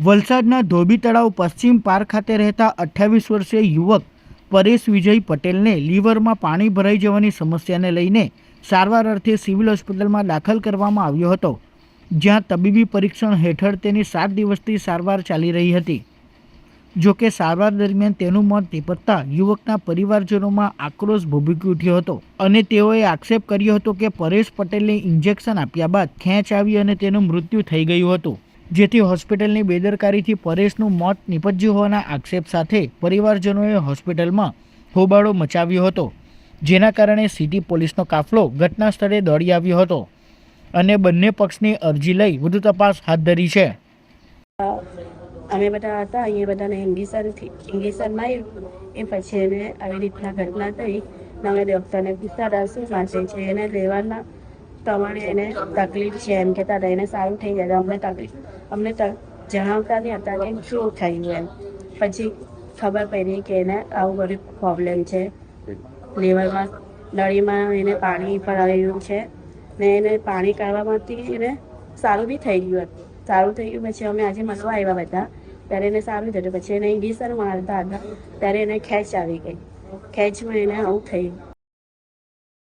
વલસાડના ધોબી તળાવ પશ્ચિમ પાર્ક ખાતે રહેતા અઠ્યાવીસ વર્ષીય યુવક પરેશ વિજય પટેલને લીવરમાં પાણી ભરાઈ જવાની સમસ્યાને લઈને સારવાર અર્થે સિવિલ હોસ્પિટલમાં દાખલ કરવામાં આવ્યો હતો, જ્યાં તબીબી પરીક્ષણ હેઠળ તેની સાત દિવસથી સારવાર ચાલી રહી હતી. જો કે સારવાર દરમિયાન તેનું મોત નીપજતા યુવકના પરિવારજનોમાં આક્રોશ ભભૂકી ઉઠ્યો હતો અને તેઓએ આક્ષેપ કર્યો હતો કે પરેશ પટેલને ઇન્જેક્શન આપ્યા બાદ ખેંચ આવી અને તેનું મૃત્યુ થઈ ગયું હતું. જેથી હોસ્પિટલની બેદરકારીથી પરેશનું મોત નિપજ્યું હોવાના આક્ષેપ સાથે પરિવારજનોએ હોસ્પિટલમાં હોબાળો મચાવ્યો હતો, જેના કારણે સિટી પોલીસનો કાફલો ઘટના સ્થળે દોડી આવ્યો હતો અને બંને પક્ષની અરજી લઈ વધુ તપાસ હાથ ધરી છે. અમે બધા હતા, અહીંયા બધાને ઇંગિસરથી ઇંગિસરમાં આવ્યું એ પછી એને આવી રીતના ઘટના થઈ. અમે ડૉક્ટરને પૂછતા શું વાંચે છે, એને લેવાના તમારે એને તકલીફ છે, એમ કહેતા હતા. એને સારું થઈ જાય અમને તકલીફ, અમને જણાવતા નહીં હતા કે શું થયું એમ. પછી ખબર પડી કે એને આવું બધું પ્રોબ્લેમ છે. લીવરમાં નળીમાં એને પાણી ભરાયું છે ને એને પાણી કાઢવામાંથી એને સારું બી થઈ ગયું હતું. સારું થઈ ગયું. પછી અમે આજે મળવા આવ્યા બધા. ત્યારે એને સારું થયું. પછી એને ઇંગીસર મારતા હતા. ત્યારે એને ખેંચ આવી ગઈ. ખેંચમાં એને આવું થયું.